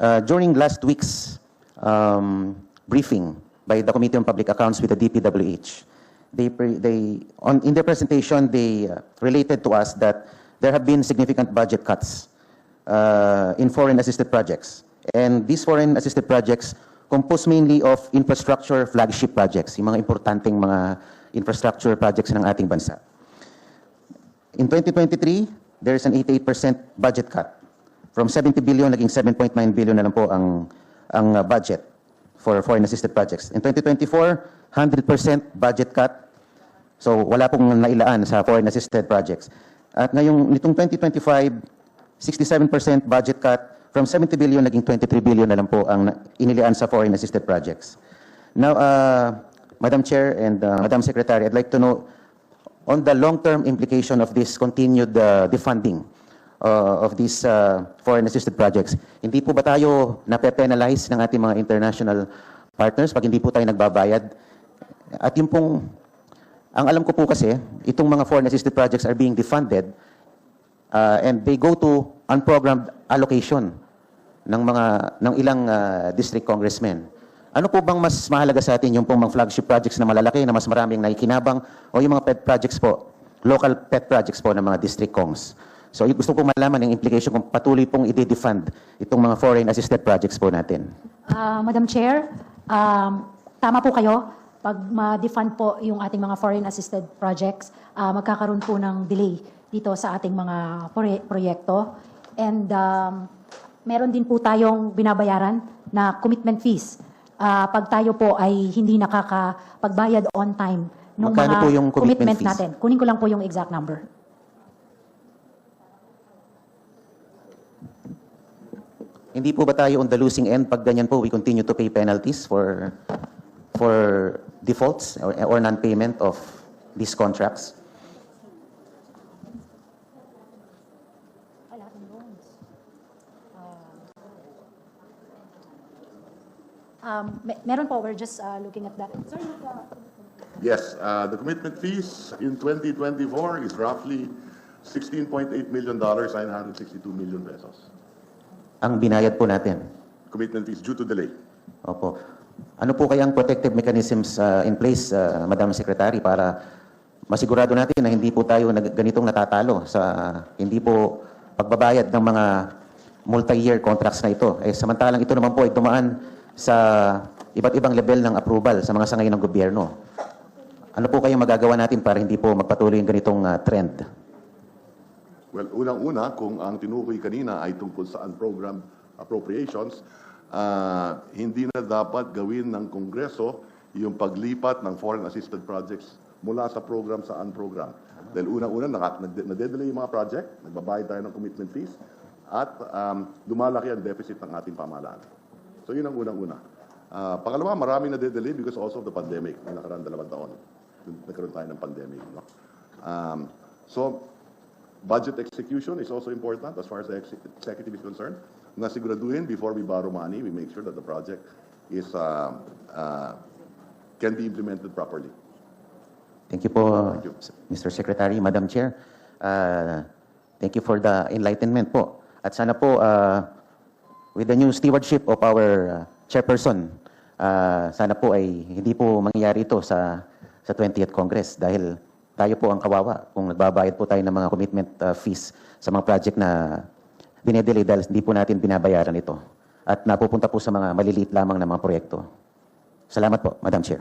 uh, during last week's um, briefing by the Committee on Public Accounts with the DPWH, they, they on, in their presentation, they uh, related to us that there have been significant budget cuts uh, in foreign assisted projects. And these foreign assisted projects composed mainly of infrastructure flagship projects, yung mga importanteng mga infrastructure projects ng ating bansa. In 2023, there is an 88% budget cut. From 70 billion, naging 7.9 billion na lang po ang, ang uh, budget for foreign assisted projects. In 2024, 100% budget cut. So wala pong nailaan sa foreign assisted projects. At ngayong nitong 2025, 67% budget cut. From 70 billion, naging 23 billion na lang po ang inilaan sa foreign assisted projects. Now, uh, Madam Chair and uh, Madam Secretary, I'd like to know on the long-term implication of this continued uh, defunding uh, of these uh, foreign assisted projects. Hindi po ba tayo nape-penalize ng ating mga international partners pag hindi po tayo nagbabayad? At yung pong, ang alam ko po kasi, itong mga foreign assisted projects are being defunded uh, and they go to unprogrammed allocation ng mga ng ilang uh, district congressmen. Ano po bang mas mahalaga sa atin yung pong mga flagship projects na malalaki na mas maraming naikinabang o yung mga pet projects po, local pet projects po ng mga district congs? So gusto ko malaman yung implication kung patuloy pong i-defund itong mga foreign assisted projects po natin. Ah, Madam Chair, um, tama po kayo. Pag ma-defund po yung ating mga foreign assisted projects, ah, magkakaroon po ng delay dito sa ating mga proye- proyekto. And um, meron din po tayong binabayaran na commitment fees ah, pag tayo po ay hindi nakakapagbayad on time ng mga po yung commitment fees? natin. Kunin ko lang po yung exact number. Hindi po ba tayo on the losing end pag ganyan po we continue to pay penalties for for defaults or, or non-payment of these contracts? Um, me- meron po, we're just ah, looking at that. Sorry, uh, Yes, uh, the commitment fees in 2024 is roughly $16.8 million, 962 million pesos. Ang binayad po natin. Commitment fees due to delay. Opo. Ano po kayang protective mechanisms uh, in place, uh, Madam Secretary, para masigurado natin na hindi po tayo nag- ganitong natatalo sa hindi po pagbabayad ng mga multi-year contracts na ito. Eh, samantalang ito naman po ay dumaan sa iba't ibang level ng approval sa mga sangay ng gobyerno. Ano po kayang magagawa natin para hindi po magpatuloy yung ganitong uh, trend? Well, unang-una, kung ang tinukoy kanina ay tungkol sa unprogrammed appropriations, ah, hindi na dapat gawin ng Kongreso yung paglipat ng foreign assisted projects mula sa program sa unprogram. Dahil unang-una, nade-delay yung mga project, nagbabayad tayo ng commitment fees, at um, lumalaki ang deficit ng ating pamahalaan. So yun ang unang-una. Ah, pangalawa, maraming nade-delay because also of the pandemic, na nakaraan dalawang taon. Nagkaroon tayo ng pandemic. No? Um, so, Budget execution is also important as far as the ex- executive is concerned. Na siguraduhin before we borrow money, we make sure that the project is, uh, uh, can be implemented properly. Thank you po, Thank you. Mr. Secretary, Madam Chair. Uh, thank you for the enlightenment po. At sana po, uh, with the new stewardship of our uh, chairperson, uh, sana po ay hindi po mangyayari ito sa, sa 20th Congress dahil tayo po ang kawawa kung nagbabayad po tayo ng mga commitment uh, fees sa mga project na dinedelay dahil hindi po natin binabayaran ito. At napupunta po sa mga maliliit lamang na mga proyekto. Salamat po, Madam Chair.